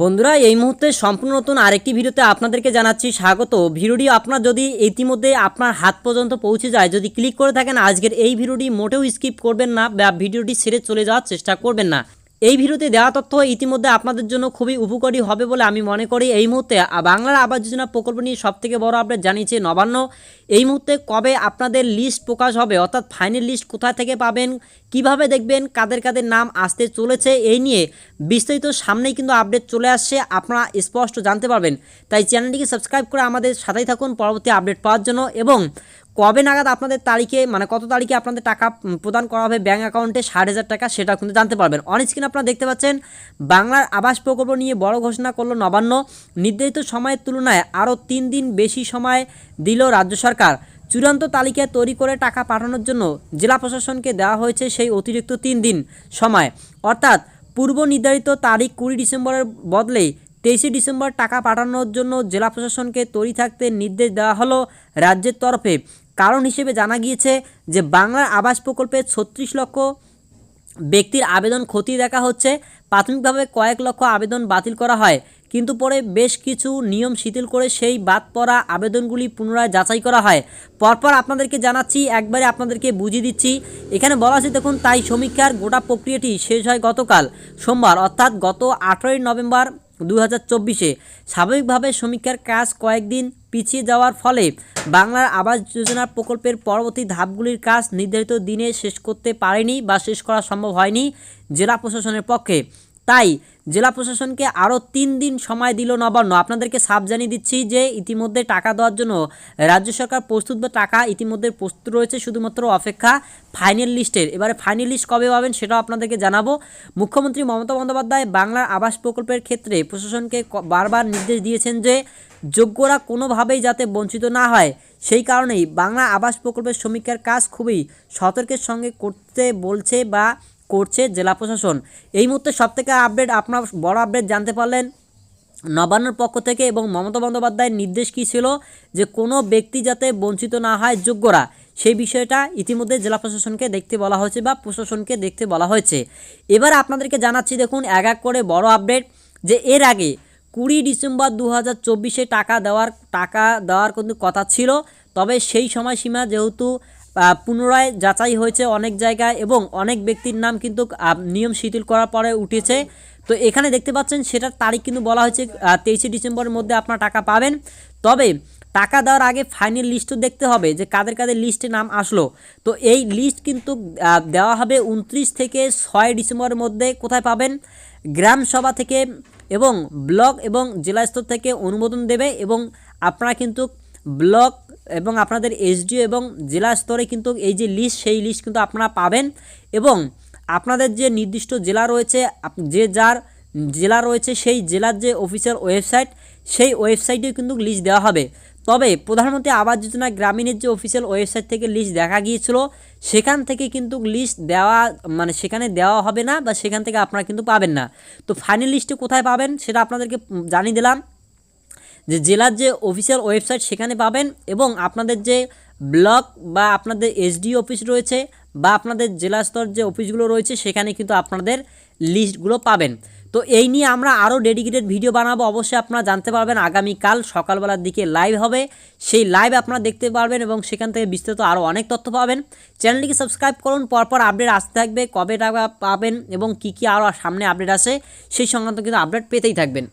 বন্ধুরা, এই মুহূর্তে সম্পূর্ণ নতুন আরেকটি ভিডিওতে আপনাদেরকে জানাচ্ছি স্বাগত। ভিডিওটি আপনার যদি ইতিমধ্যে আপনার হাত পর্যন্ত পৌঁছে যায়, যদি ক্লিক করে থাকেন, আজকের এই ভিডিওটি মোটেও স্কিপ করবেন না বা ভিডিওটি ছেড়ে চলে যাওয়ার চেষ্টা করবেন না। এই ভিডিওতে দেওয়া তথ্য ইতিমধ্যে আপনাদের জন্য খুবই উপকারী হবে বলে আমি মনে করি। এই মুহূর্তে বাংলার আবাস যোজনা প্রকল্প নিয়ে সবথেকে বড় আপডেট জানিয়েছে নবান্ন। এই মুহূর্তে কবে আপনাদের লিস্ট প্রকাশ হবে? অর্থাৎ ফাইনাল লিস্ট কোথায় থেকে পাবেন? কীভাবে দেখবেন? কাদের কাদের নাম আসতে চলেছে? এই নিয়ে বিস্তারিত সামনেই কিন্তু আপডেট চলে আসছে। আপনারা স্পষ্ট জানতে পারবেন। তাই চ্যানেলটিকে সাবস্ক্রাইব করে আমাদের সাথেই থাকুন। পরবর্তী আপডেট পাওয়ার জন্য এবং কবে নাগাদ আপনাদের তারিখে মানে কত তারিখে আপনাদের টাকা প্রদান করা হবে ব্যাঙ্ক অ্যাকাউন্টে ষাট হাজার টাকা সেটা কিন্তু জানতে পারবেন। অন স্ক্রিন আপনারা দেখতে পাচ্ছেন, বাংলার আবাস প্রকল্প নিয়ে বড় ঘোষণা করল নবান্ন। নির্ধারিত সময়ের তুলনায় আরও তিন দিন বেশি সময় দিল রাজ্য সরকার। চূড়ান্ত তালিকা তৈরি করে টাকা পাঠানোর জন্য জেলা প্রশাসনকে দেওয়া হয়েছে সেই অতিরিক্ত তিন দিন সময়। অর্থাৎ পূর্ব নির্ধারিত তারিখ কুড়ি ডিসেম্বরের বদলে তেইশে ডিসেম্বর টাকা পাঠানোর জন্য জেলা প্রশাসনকে তৈরি থাকতে নির্দেশ দেওয়া হলো রাজ্যের তরফে। কারণ হিসেবে জানা গিয়েছে যে বাংলার আবাস প্রকল্পে ছত্রিশ লক্ষ ব্যক্তির আবেদন খতিয়ে দেখা হচ্ছে। প্রাথমিকভাবে কয়েক লক্ষ আবেদন বাতিল করা হয়, কিন্তু পরে বেশ কিছু নিয়ম শিথিল করে সেই বাদ পড়া আবেদনগুলি পুনরায় যাচাই করা হয়। পরপর আপনাদেরকে জানাচ্ছি, একবারে আপনাদেরকে বুঝিয়ে দিচ্ছি। এখানে বলা আছে দেখুন, তাই সমীক্ষার গোটা প্রক্রিয়াটি শেষ হয় গতকাল, সোমবার, অর্থাৎ গত আঠেরোই নভেম্বর দু হাজার চব্বিশে। স্বাভাবিকভাবে সমীক্ষার কাজ কয়েকদিন পিছিয়ে যাওয়ার ফলে বাংলার আবাস যোজনা প্রকল্পের পরবর্তী ধাপগুলির কাজ নির্ধারিত দিনে শেষ করতে পারেনি বা শেষ করা সম্ভব হয়নি জেলা প্রশাসনের পক্ষে। তাই জেলা প্রশাসনকে আরও তিন দিন সময় দিল নবান্ন। আপনাদেরকে সাব জানিয়ে দিচ্ছি যে ইতিমধ্যে টাকা দেওয়ার জন্য রাজ্য সরকার প্রস্তুত বা টাকা ইতিমধ্যে প্রস্তুত রয়েছে শুধুমাত্র অপেক্ষা ফাইনাল লিস্টের। এবারে ফাইনাল লিস্ট কবে পাবেন সেটাও আপনাদেরকে জানাব। মুখ্যমন্ত্রী মমতা বন্দ্যোপাধ্যায় বাংলার আবাস প্রকল্পের ক্ষেত্রে প্রশাসনকে বারবার নির্দেশ দিয়েছেন যে যোগ্যরা কোনোভাবেই যাতে বঞ্চিত না হয়। সেই কারণেই বাংলা আবাস প্রকল্পের সমীক্ষার কাজ খুবই সতর্কের সঙ্গে করতে বলছে বা করছে জেলা প্রশাসন। এই মুহূর্তে সবথেকে আপডেট আপনার বড় আপডেট জানতে পারলেন নবান্নর পক্ষ থেকে এবং মমতা বন্দ্যোপাধ্যায়ের নির্দেশ কী ছিল যে কোনো ব্যক্তি যাতে বঞ্চিত না হয় যোগ্যরা, সেই বিষয়টা ইতিমধ্যে জেলা প্রশাসনকে দেখতে বলা হয়েছে বা প্রশাসনকে দেখতে বলা হয়েছে। এবার আপনাদেরকে জানাচ্ছি দেখুন এক এক করে বড় আপডেট যে এর আগে কুড়ি ডিসেম্বর দু হাজার টাকা দেওয়ার টাকা দেওয়ার কিন্তু কথা ছিল, তবে সেই সময়সীমা যেহেতু পুনরায় যাচাই হয়েছে অনেক জায়গায় এবং অনেক ব্যক্তির নাম কিন্তু নিয়ম শিথিল করার পরে উঠেছে। তো এখানে দেখতে পাচ্ছেন সেটার তারিখ কিন্তু বলা হয়েছে তেইশে ডিসেম্বরের মধ্যে আপনার টাকা পাবেন। তবে টাকা দেওয়ার আগে ফাইনাল লিস্টও দেখতে হবে যে কাদের কাদের লিস্টে নাম আসলো। তো এই লিস্ট কিন্তু দেওয়া হবে উনত্রিশ থেকে ছয় ডিসেম্বরের মধ্যে। কোথায় পাবেন? গ্রাম সভা থেকে এবং ব্লক এবং জেলা স্তর থেকে অনুমোদন দেবে এবং আপনারা কিন্তু ব্লক এবং আপনাদের এসডিও এবং জেলা স্তরে কিন্তু এই যে লিস্ট সেই লিস্ট কিন্তু আপনারা পাবেন। এবং আপনাদের যে নির্দিষ্ট জেলা রয়েছে যে যার জেলা রয়েছে, সেই জেলার যে অফিসিয়াল ওয়েবসাইট সেই ওয়েবসাইটেও কিন্তু লিস্ট দেওয়া হবে। তবে প্রধানমন্ত্রী আবাস যোজনা গ্রামীণের যে অফিসিয়াল ওয়েবসাইট থেকে লিস্ট দেখা গিয়েছিল, সেখান থেকে কিন্তু লিস্ট দেওয়া মানে সেখানে দেওয়া হবে না বা সেখান থেকে আপনারা কিন্তু পাবেন না। তো ফাইনাল লিস্টে কোথায় পাবেন, সেটা আপনাদেরকে জানিয়ে দিলাম। যে জেলার যে অফিসিয়াল ওয়েবসাইট সেখানে পাবেন এবং আপনাদের যে ব্লক বা আপনাদের এসডি অফিস রয়েছে বা আপনাদের জেলা স্তর যে অফিসগুলো রয়েছে সেখানে কিন্তু আপনাদের লিস্টগুলো পাবেন। তো এই নিয়ে আমরা আরও ডেডিকেটেড ভিডিও বানাবো। অবশ্যই আপনারা জানতে পারবেন আগামীকাল সকালবেলার দিকে লাইভ হবে। সেই লাইভ আপনারা দেখতে পারবেন এবং সেখান থেকে বিস্তারিত আরও অনেক তথ্য পাবেন। চ্যানেলটিকে সাবস্ক্রাইব করুন, পরপর আপডেট আসতে থাকবে, কবে টাকা পাবেন এবং কী কী আরও সামনে আপডেট আসে সেই সংক্রান্ত কিন্তু আপডেট পেতেই থাকবেন।